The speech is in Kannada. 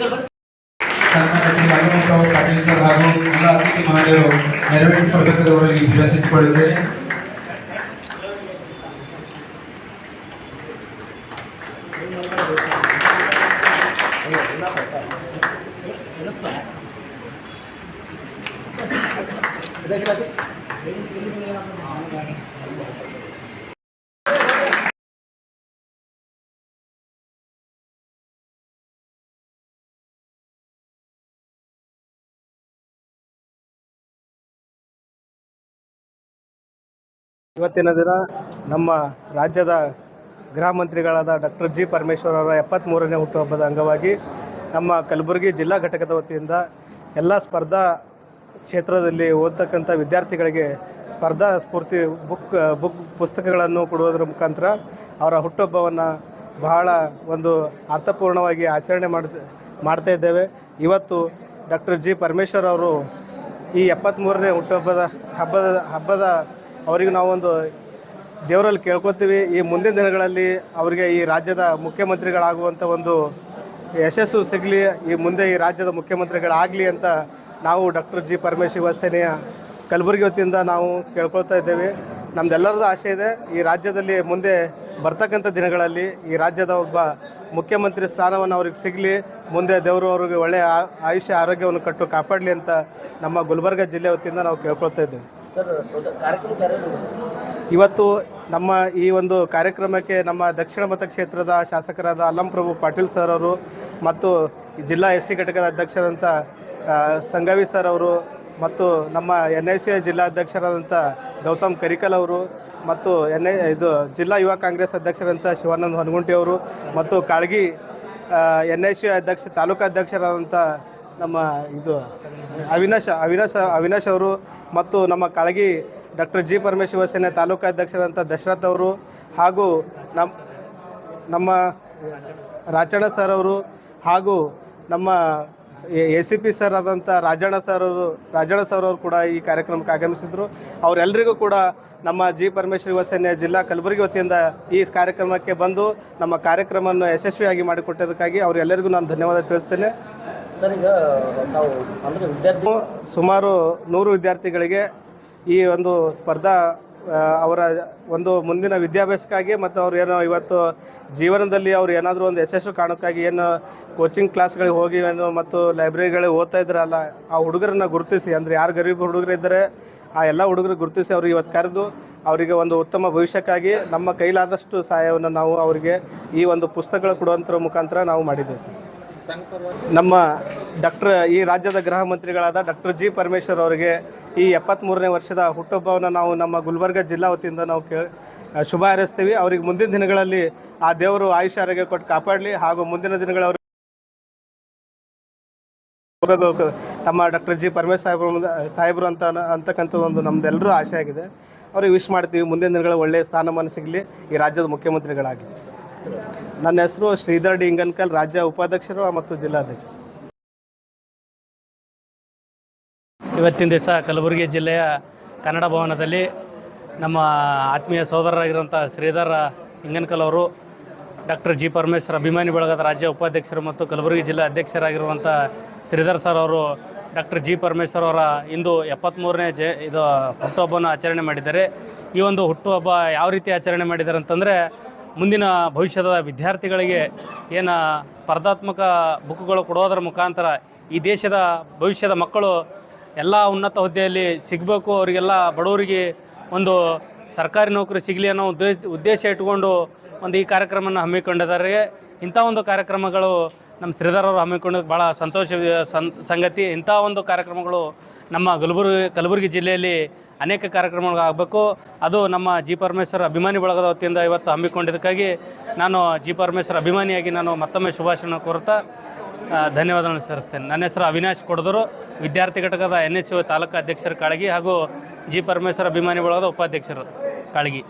ಸನ್ಮಾನ್ಯ ಪಾಟೀಲ್ ಸರ್ ಹಾಗೂ ಎಲ್ಲ ಅತಿಥಿ ಮಹನೀಯರು ನೆರವೇರಿಸಿಕೊಳ್ಳಬೇಕಾದವರಲ್ಲಿ ವಿನಂತಿಸಿಕೊಳ್ಳುತ್ತೇನೆ Gracias. ಇವತ್ತಿನ ದಿನ ನಮ್ಮ ರಾಜ್ಯದ ಗೃಹ ಮಂತ್ರಿಗಳಾದ ಡಾಕ್ಟರ್ ಜಿ ಪರಮೇಶ್ವರ್ ಅವರ ಎಪ್ಪತ್ತ್ಮೂರನೇ ಹುಟ್ಟುಹಬ್ಬದ ಅಂಗವಾಗಿ ನಮ್ಮ ಕಲಬುರಗಿ ಜಿಲ್ಲಾ ಘಟಕದ ವತಿಯಿಂದ ಎಲ್ಲ ಸ್ಪರ್ಧಾ ಕ್ಷೇತ್ರದಲ್ಲಿ ಓದ್ತಕ್ಕಂಥ ವಿದ್ಯಾರ್ಥಿಗಳಿಗೆ ಸ್ಪರ್ಧಾ ಸ್ಫೂರ್ತಿ ಬುಕ್ ಬುಕ್ ಪುಸ್ತಕಗಳನ್ನು ಕೊಡುವುದರ ಮುಖಾಂತರ ಅವರ ಹುಟ್ಟುಹಬ್ಬವನ್ನು ಬಹಳ ಒಂದು ಅರ್ಥಪೂರ್ಣವಾಗಿ ಆಚರಣೆ ಮಾಡ್ತಾ ಮಾಡ್ತಾ ಇದ್ದೇವೆ. ಇವತ್ತು ಡಾಕ್ಟರ್ ಜಿ ಪರಮೇಶ್ವರ್ ಅವರು ಈ ಎಪ್ಪತ್ತ್ಮೂರನೇ ಹುಟ್ಟುಹಬ್ಬದ ಹಬ್ಬದ ಹಬ್ಬದ ಅವರಿಗೆ ನಾವೊಂದು ದೇವರಲ್ಲಿ ಕೇಳ್ಕೊತೀವಿ. ಈ ಮುಂದಿನ ದಿನಗಳಲ್ಲಿ ಅವರಿಗೆ ಈ ರಾಜ್ಯದ ಮುಖ್ಯಮಂತ್ರಿಗಳಾಗುವಂಥ ಒಂದು ಯಶಸ್ಸು ಸಿಗಲಿ, ಈ ಮುಂದೆ ಈ ರಾಜ್ಯದ ಮುಖ್ಯಮಂತ್ರಿಗಳಾಗಲಿ ಅಂತ ನಾವು ಡಾಕ್ಟರ್ ಜಿ ಪರಮೇಶ್ವರ ಯುವ ಸೇನೆಯ ಕಲಬುರಗಿ ವತಿಯಿಂದ ನಾವು ಕೇಳ್ಕೊಳ್ತಾ ಇದ್ದೇವೆ. ನಮ್ದೆಲ್ಲರದ್ದು ಆಸೆ ಇದೆ, ಈ ರಾಜ್ಯದಲ್ಲಿ ಮುಂದೆ ಬರ್ತಕ್ಕಂಥ ದಿನಗಳಲ್ಲಿ ಈ ರಾಜ್ಯದ ಒಬ್ಬ ಮುಖ್ಯಮಂತ್ರಿ ಸ್ಥಾನವನ್ನು ಅವ್ರಿಗೆ ಸಿಗಲಿ, ಮುಂದೆ ದೇವರು ಅವ್ರಿಗೆ ಒಳ್ಳೆಯ ಆಯುಷ್ಯ, ಆರೋಗ್ಯವನ್ನು ಕಟ್ಟು ಕಾಪಾಡಲಿ ಅಂತ ನಮ್ಮ ಗುಲ್ಬರ್ಗ ಜಿಲ್ಲೆ ವತಿಯಿಂದ ನಾವು ಕೇಳ್ಕೊಳ್ತಾ ಇದ್ದೇವೆ. ಇವತ್ತು ನಮ್ಮ ಈ ಒಂದು ಕಾರ್ಯಕ್ರಮಕ್ಕೆ ನಮ್ಮ ದಕ್ಷಿಣ ಮತಕ್ಷೇತ್ರದ ಶಾಸಕರಾದ ಅಲ್ಲಂ ಪ್ರಭು ಪಾಟೀಲ್ ಸರ್ ಅವರು ಮತ್ತು ಜಿಲ್ಲಾ ಎಸ್ ಸಿ ಘಟಕದ ಅಧ್ಯಕ್ಷರಾದಂಥ ಸಂಗವಿ ಸರ್ ಅವರು ಮತ್ತು ನಮ್ಮ ಎನ್ ಐ ಸಿ ಜಿಲ್ಲಾಧ್ಯಕ್ಷರಾದಂಥ ಗೌತಮ್ ಕರಿಕಲ್ ಅವರು ಮತ್ತು ಎನ್ ಐ, ಇದು ಜಿಲ್ಲಾ ಯುವ ಕಾಂಗ್ರೆಸ್ ಅಧ್ಯಕ್ಷರಂಥ ಶಿವಾನಂದ ಹೊನಗುಂಟಿ ಅವರು ಮತ್ತು ಕಾಳಗಿ ಎನ್ ಐ ಸಿ ಅಧ್ಯಕ್ಷ, ತಾಲೂಕು ಅಧ್ಯಕ್ಷರಾದಂಥ ನಮ್ಮ ಇದು ಅವಿನಾಶ್ ಅವಿನಾಶ್ ಅವಿನಾಶ್ ಅವರು ಮತ್ತು ನಮ್ಮ ಕಾಳಗಿ ಡಾಕ್ಟರ್ ಜಿ ಪರಮೇಶ್ವರ ಸೇನೆ ತಾಲೂಕು ಅಧ್ಯಕ್ಷರಂಥ ದಶರಥ್ ಅವರು ಹಾಗೂ ನಮ್ಮ ನಮ್ಮ ರಾಜಣ್ಣ ಸರ್ ಅವರು ಹಾಗೂ ನಮ್ಮ ಎ ಸಿ ಪಿ ಸರ್ ಆದಂಥ ರಾಜಣ್ಣ ಸರ್ ಅವರು, ರಾಜಣ್ಣ ಸರ್ ಅವರು ಕೂಡ ಈ ಕಾರ್ಯಕ್ರಮಕ್ಕೆ ಆಗಮಿಸಿದರು. ಅವರೆಲ್ಲರಿಗೂ ಕೂಡ ನಮ್ಮ ಜಿ ಪರಮೇಶ್ವರಿ ವಸೇನೆ ಸೇನೆ ಜಿಲ್ಲಾ ಕಲಬುರಗಿ ವತಿಯಿಂದ ಈ ಕಾರ್ಯಕ್ರಮಕ್ಕೆ ಬಂದು ನಮ್ಮ ಕಾರ್ಯಕ್ರಮವನ್ನು ಯಶಸ್ವಿಯಾಗಿ ಮಾಡಿಕೊಟ್ಟದಕ್ಕಾಗಿ ಅವರೆಲ್ಲರಿಗೂ ನಾನು ಧನ್ಯವಾದ ತಿಳಿಸ್ತೇನೆ. ಸರ್ ನಾವು ಅಂದರೆ ವಿದ್ಯಾರ್ಥಿ ಸುಮಾರು ನೂರು ವಿದ್ಯಾರ್ಥಿಗಳಿಗೆ ಈ ಒಂದು ಸ್ಪರ್ಧಾ ಅವರ ಒಂದು ಮುಂದಿನ ವಿದ್ಯಾಭ್ಯಾಸಕ್ಕಾಗಿ ಮತ್ತು ಅವ್ರು ಏನೋ ಇವತ್ತು ಜೀವನದಲ್ಲಿ ಅವ್ರು ಏನಾದರೂ ಒಂದು ಯಶಸ್ಸು ಕಾಣೋಕ್ಕಾಗಿ ಏನು ಕೋಚಿಂಗ್ ಕ್ಲಾಸ್ಗಳಿಗೆ ಹೋಗಿ ಏನು ಮತ್ತು ಲೈಬ್ರರಿಗಳಿಗೆ ಓದ್ತಾ ಇದ್ರಲ್ಲ, ಆ ಹುಡುಗರನ್ನ ಗುರುತಿಸಿ, ಅಂದರೆ ಯಾರು ಗರೀಬ್ ಹುಡುಗರು ಇದ್ದರೆ, ಆ ಎಲ್ಲ ಹುಡುಗರು ಗುರುತಿಸಿ ಅವ್ರಿಗೆ ಇವತ್ತು ಕರೆದು ಅವರಿಗೆ ಒಂದು ಉತ್ತಮ ಭವಿಷ್ಯಕ್ಕಾಗಿ ನಮ್ಮ ಕೈಲಾದಷ್ಟು ಸಹಾಯವನ್ನು ನಾವು ಅವರಿಗೆ ಈ ಒಂದು ಪುಸ್ತಕಗಳು ಕೊಡುವಂಥ ಮುಖಾಂತರ ನಾವು ಮಾಡಿದ್ದೇವೆ ಸರ್. ನಮ್ಮ ಡಾಕ್ಟರ್, ಈ ರಾಜ್ಯದ ಗೃಹ ಮಂತ್ರಿಗಳಾದ ಡಾಕ್ಟರ್ ಜಿ ಪರಮೇಶ್ವರ್ ಅವರಿಗೆ ಈ ಎಪ್ಪತ್ತ್ಮೂರನೇ ವರ್ಷದ ಹುಟ್ಟುಹಬ್ಬವನ್ನು ನಾವು ನಮ್ಮ ಗುಲ್ಬರ್ಗ ಜಿಲ್ಲಾ ವತಿಯಿಂದ ನಾವು ಕೇ ಶುಭ ಹಾರೈಸ್ತೀವಿ. ಅವ್ರಿಗೆ ಮುಂದಿನ ದಿನಗಳಲ್ಲಿ ಆ ದೇವರು ಆಯುಷ್ಯ, ಆರೋಗ್ಯ ಕೊಟ್ಟು ಕಾಪಾಡಲಿ. ಹಾಗೂ ಮುಂದಿನ ದಿನಗಳ ನಮ್ಮ ಡಾಕ್ಟರ್ ಜಿ ಪರಮೇಶ್ ಸಾಹೇಬ್ರು ಸಾಹೇಬರು ಅಂತ ಅಂತಕ್ಕಂಥ ಒಂದು ನಮ್ದೆಲ್ಲರೂ ಆಶೆ ಆಗಿದೆ. ಅವ್ರಿಗೆ ವಿಶ್ ಮಾಡ್ತೀವಿ. ಮುಂದಿನ ದಿನಗಳ ಒಳ್ಳೆಯ ಸ್ಥಾನಮಾನ ಸಿಗಲಿ. ಈ ರಾಜ್ಯದ ಮುಖ್ಯಮಂತ್ರಿಗಳಾಗಲಿ. ನನ್ನ ಹೆಸರು ಶ್ರೀಧರ್ ಡಿಂಗನ್ಕಲ್, ರಾಜ್ಯ ಉಪಾಧ್ಯಕ್ಷರು ಮತ್ತು ಜಿಲ್ಲಾಧ್ಯಕ್ಷರು. ಇವತ್ತಿನ ದಿವಸ ಕಲಬುರಗಿ ಜಿಲ್ಲೆಯ ಕನ್ನಡ ಭವನದಲ್ಲಿ ನಮ್ಮ ಆತ್ಮೀಯ ಸಹೋದರರಾಗಿರುವಂಥ ಶ್ರೀಧರ ಇಂಗನ್ಕಲ್ ಅವರು, ಡಾಕ್ಟರ್ ಜಿ ಪರಮೇಶ್ವರ್ ಅಭಿಮಾನಿ ಬಳಗದ ರಾಜ್ಯ ಉಪಾಧ್ಯಕ್ಷರು ಮತ್ತು ಕಲಬುರಗಿ ಜಿಲ್ಲಾ ಅಧ್ಯಕ್ಷರಾಗಿರುವಂಥ ಶ್ರೀಧರ್ ಸರ್ ಅವರು, ಡಾಕ್ಟರ್ ಜಿ ಪರಮೇಶ್ವರ್ ಅವರ ಇಂದು ಎಪ್ಪತ್ತ್ಮೂರನೇ ಜ, ಇದು ಹುಟ್ಟುಹಬ್ಬವನ್ನು ಆಚರಣೆ ಮಾಡಿದ್ದಾರೆ. ಈ ಒಂದು ಹುಟ್ಟುಹಬ್ಬ ಯಾವ ರೀತಿ ಆಚರಣೆ ಮಾಡಿದ್ದಾರೆ ಅಂತಂದರೆ ಮುಂದಿನ ಭವಿಷ್ಯದ ವಿದ್ಯಾರ್ಥಿಗಳಿಗೆ ಏನು ಸ್ಪರ್ಧಾತ್ಮಕ ಬುಕ್ಗಳು ಕೊಡೋದರ ಮುಖಾಂತರ ಈ ದೇಶದ ಭವಿಷ್ಯದ ಮಕ್ಕಳು ಎಲ್ಲ ಉನ್ನತ ಹುದ್ದೆಯಲ್ಲಿ ಸಿಗಬೇಕು, ಅವರಿಗೆಲ್ಲ ಬಡವರಿಗೆ ಒಂದು ಸರ್ಕಾರಿ ನೌಕರಿ ಸಿಗಲಿ ಅನ್ನೋ ಉದ್ದೇಶ ಉದ್ದೇಶ ಇಟ್ಕೊಂಡು ಒಂದು ಈ ಕಾರ್ಯಕ್ರಮವನ್ನು ಹಮ್ಮಿಕೊಂಡಿದ್ದಾರೆ. ಇಂಥ ಒಂದು ಕಾರ್ಯಕ್ರಮಗಳು ನಮ್ಮ ಶ್ರೀಧರ್ ಅವರು ಹಮ್ಮಿಕೊಂಡಿದ್ದು ಭಾಳ ಸಂತೋಷ, ಸಂಗತಿ. ಇಂಥ ಒಂದು ಕಾರ್ಯಕ್ರಮಗಳು ನಮ್ಮ ಕಲಬುರಗಿ ಕಲಬುರಗಿ ಜಿಲ್ಲೆಯಲ್ಲಿ ಅನೇಕ ಕಾರ್ಯಕ್ರಮಗಳು ಆಗಬೇಕು. ಅದು ನಮ್ಮ ಜಿ ಪರಮೇಶ್ವರ ಅಭಿಮಾನಿ ಬಳಗದ ವತಿಯಿಂದ ಇವತ್ತು ಹಮ್ಮಿಕೊಂಡಿದ್ದಕ್ಕಾಗಿ ನಾನು ಜಿ ಪರಮೇಶ್ವರ ಅಭಿಮಾನಿಯಾಗಿ ನಾನು ಮತ್ತೊಮ್ಮೆ ಶುಭಾಶಯ ಕೋರುತ್ತಾ ಧನ್ಯವಾದಗಳನ್ನು ಸೇರಿಸ್ತೇನೆ ನನ್ನ ಹೆಸರು ಅವಿನಾಶ್ ಕೊಡದರು, ವಿದ್ಯಾರ್ಥಿ ಘಟಕದ ಎನ್ ಎಸ್ ಯು ತಾಲೂಕು ಅಧ್ಯಕ್ಷರ ಕಾಳಗಿ ಹಾಗೂ ಜಿ ಪರಮೇಶ್ವರ ಅಭಿಮಾನಿ ಬಳಗದ ಉಪಾಧ್ಯಕ್ಷರು ಕಾಳಗಿ.